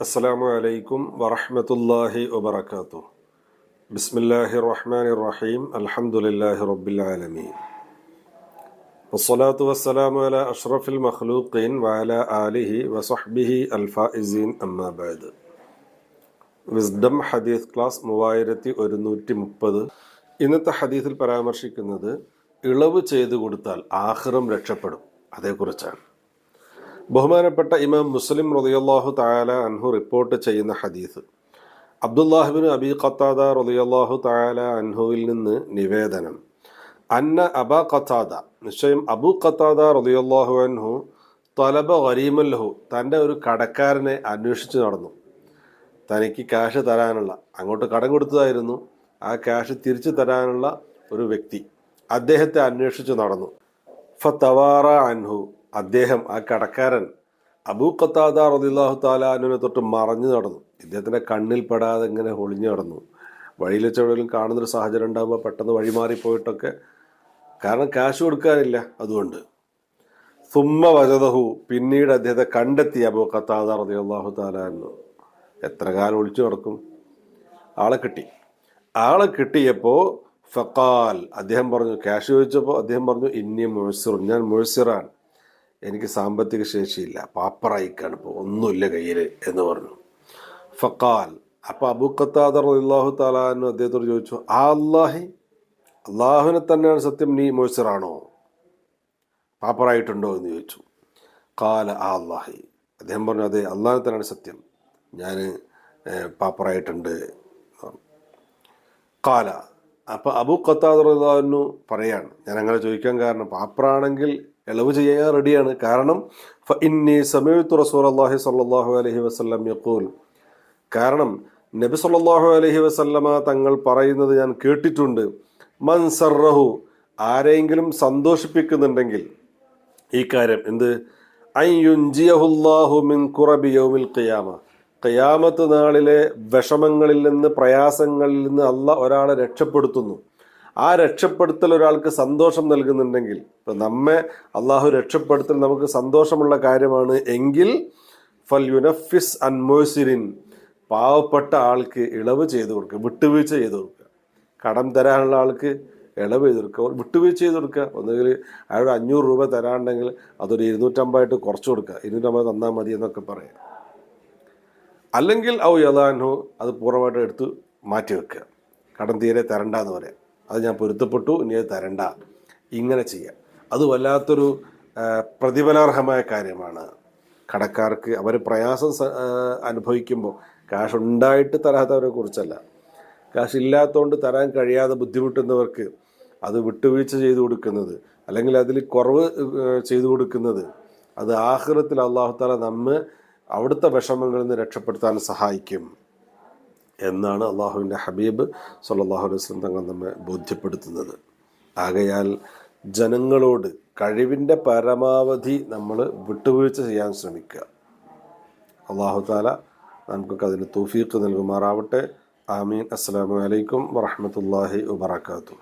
അസ്സലാമു അലൈക്കും വറഹ്മത്തുള്ളാഹി വബറകാതുഹു ബിസ്മില്ലാഹിർ റഹ്മാനിർ റഹീം അൽഹംദുലില്ലാഹി റബ്ബിൽ ആലമീൻ വസ്സലാത്തു വസ്സലാമു അലാ അഷ്റഫിൽ മഖ്ലൂഖീൻ വഅലാ ആലിഹി വസഹ്ബിഹി അൽഫായിസീൻ അമ്മാ ബഅദ് വിസ്ഡം ഹദീസ് ക്ലാസ് മൂവായിരത്തി ഒരുന്നൂറ്റി മുപ്പത് ഇന്നത്തെ ഹദീസിൽ പരാമർശിക്കുന്നത് ഇളവ് ചെയ്തു കൊടുത്താൽ ആഹ്റം രക്ഷപ്പെടും. അതേക്കുറിച്ചാണ്. ബഹുമാനപ്പെട്ട ഇമാം മുസ്ലിം റളിയല്ലാഹു തആല അൻഹു റിപ്പോർട്ട് ചെയ്യുന്ന ഹദീസ്. അബ്ദുല്ലാഹിബിൻ അബി ഖത്താദ റളിയല്ലാഹു തആല അൻഹുവിൽ നിന്ന് നിവേദനം. അന്ന അബ ഖത്താദ നിശ്ചയം അബു ഖത്താദ റളിയല്ലാഹു അൻഹു തലബ ഗരീമല്ലഹു തന്റെ ഒരു കടക്കാരനെ അന്വേഷിച്ച് നടന്നു. തനിക്ക് ക്യാഷ് തരാനുള്ള അങ്ങോട്ട് കടം കൊടുത്തതായിരുന്നു. ആ ക്യാഷ് തിരിച്ചു തരാനുള്ള ഒരു വ്യക്തി അദ്ദേഹത്തെ അന്വേഷിച്ച് നടന്നു. ഫ തവാറ അൻഹു അദ്ദേഹം ആ കടക്കാരൻ അബൂ ഖത്താദ റദില്ലാഹു താലാനുവിനെ തൊട്ട് മറഞ്ഞു നടന്നു. ഇദ്ദേഹത്തിന്റെ കണ്ണിൽ പെടാതെ ഇങ്ങനെ ഒളിഞ്ഞു നടന്നു. വഴിയിൽ വെച്ചെവിടെയും കാണുന്നൊരു സാഹചര്യം ഉണ്ടാകുമ്പോൾ പെട്ടെന്ന് വഴിമാറിപ്പോയിട്ടൊക്കെ കാരണം കാശ് കൊടുക്കാനില്ല അതുകൊണ്ട്. സുമ്മ വജതഹു പിന്നീട് അദ്ദേഹത്തെ കണ്ടെത്തി അബൂ ഖത്താദ റദിയാഹു താലാനു എത്ര കാലം ഒളിച്ചു നടക്കും? ആളെ കിട്ടി. ആളെ കിട്ടിയപ്പോൾ ഫക്കാൽ അദ്ദേഹം പറഞ്ഞു ക്യാഷ് ചോദിച്ചപ്പോൾ അദ്ദേഹം പറഞ്ഞു ഇന്നി മുഴസിറും ഞാൻ മുഴസിറാൻ എനിക്ക് സാമ്പത്തിക ശേഷിയില്ല. പാപ്പറായി ഇപ്പോൾ ഒന്നുമില്ല കയ്യിൽ എന്ന് പറഞ്ഞു. ഫക്കാൽ അപ്പോൾ അബുഖത്താദർ അള്ളാഹു താലാന്ന് അദ്ദേഹത്തോട് ചോദിച്ചു ആ അള്ളാഹി അള്ളാഹുവിനെ തന്നെയാണ് സത്യം നീ മോശറാണോ പാപ്പറായിട്ടുണ്ടോ? എന്ന് ചോദിച്ചു. കാല ആ അള്ളാഹി അദ്ദേഹം പറഞ്ഞു അതെ അള്ളാഹിനെ തന്നെയാണ് സത്യം. ഞാൻ പാപ്പറായിട്ടുണ്ട്. കാല അപ്പോൾ അബു ഖത്താദു പറയാണ്. ഞാൻ അങ്ങനെ ചോദിക്കാൻ കാരണം പാപ്പറാണെങ്കിൽ ഇളവ് ചെയ്യാൻ റെഡിയാണ്. കാരണം ഇന്നി സമയത്തു റസൂൽ അള്ളാഹി സല്ലാഹു അലഹി വസ്ലം യക്കൂൽ കാരണം നബി സല്ലാഹു അലഹി വസല്ലമ തങ്ങൾ പറയുന്നത് ഞാൻ കേട്ടിട്ടുണ്ട്. മൻ ആരെങ്കിലും സന്തോഷിപ്പിക്കുന്നുണ്ടെങ്കിൽ. ഈ കാര്യം എന്ത്? ഐ യുൻജിയഹുല്ലാഹു മിൻ കുറബി യൗമിൽ ഖിയാമ. ഖിയാമത്ത് നാളിലെ വിഷമങ്ങളിൽ നിന്ന് പ്രയാസങ്ങളിൽ നിന്ന് അല്ല ഒരാളെ രക്ഷപ്പെടുത്തുന്നു. ആ രക്ഷപ്പെടുത്തൽ ഒരാൾക്ക് സന്തോഷം നൽകുന്നുണ്ടെങ്കിൽ ഇപ്പം നമ്മെ അള്ളാഹു രക്ഷപ്പെടുത്തൽ നമുക്ക് സന്തോഷമുള്ള കാര്യമാണ് എങ്കിൽ ഫൽ യുനഫിസ് അൻമോസിരിൻ പാവപ്പെട്ട ആൾക്ക് ഇളവ് ചെയ്തു കൊടുക്കുക വിട്ടുവീഴ്ച ചെയ്തു കൊടുക്കുക. കടം തരാനുള്ള ആൾക്ക് ഇളവ് ചെയ്ത് കൊടുക്കുക. വിട്ടുവീഴ്ച ചെയ്ത് കൊടുക്കുക. ഒന്നുകിൽ അയാൾ അഞ്ഞൂറ് രൂപ തരാണ്ടെങ്കിൽ അതൊരു ഇരുന്നൂറ്റമ്പതായിട്ട് കുറച്ച് കൊടുക്കുക. ഇരുന്നൂറ്റമ്പത് തന്നാൽ മതി എന്നൊക്കെ പറയാം. അല്ലെങ്കിൽ ഔ യഥാനോ അത് പൂർണമായിട്ട് എടുത്ത് മാറ്റി വെക്കുക. കടം തീരെ തരണ്ട എന്ന് പറയാം. അത് ഞാൻ പൊരുത്തപ്പെട്ടു ഇനി അത് തരണ്ട. ഇങ്ങനെ ചെയ്യാം. അത് വല്ലാത്തൊരു പ്രതിഫലാർഹമായ കാര്യമാണ്. കടക്കാർക്ക് അവർ പ്രയാസം അനുഭവിക്കുമ്പോൾ കാശ് ഉണ്ടായിട്ട് തരാത്തവരെ കുറിച്ചല്ല. കാശ് ഇല്ലാത്തതുകൊണ്ട് തരാൻ കഴിയാതെ ബുദ്ധിമുട്ടുന്നവർക്ക് അത് വിട്ടുവീഴ്ച ചെയ്തു കൊടുക്കുന്നത് അല്ലെങ്കിൽ അതിൽ കുറവ് ചെയ്തു കൊടുക്കുന്നത് അത് ആഹ്റത്തിൽ അള്ളാഹുത്താല നമ്മെ അവിടുത്തെ വിഷമങ്ങളിൽ നിന്ന് രക്ഷപ്പെടുത്താൻ സഹായിക്കും. എന്നാണ് അള്ളാഹുവിന്റെ ഹബീബ് സല്ലാഹു അലൈഹി വസ്ലം തങ്ങൾ നമ്മെ ബോധ്യപ്പെടുത്തുന്നത്. ആകയാൽ ജനങ്ങളോട് കഴിവിന്റെ പരമാവധി നമ്മൾ വിട്ടുവീഴ്ച ചെയ്യാൻ ശ്രമിക്കുക. അള്ളാഹു താല നമുക്കൊക്കെ അതിന് തൂഫീഖ് നൽകുമാറാവട്ടെ. ആമീൻ. അസ്സാം വലൈക്കും വറഹമത്തല്ലാഹി വാത്തു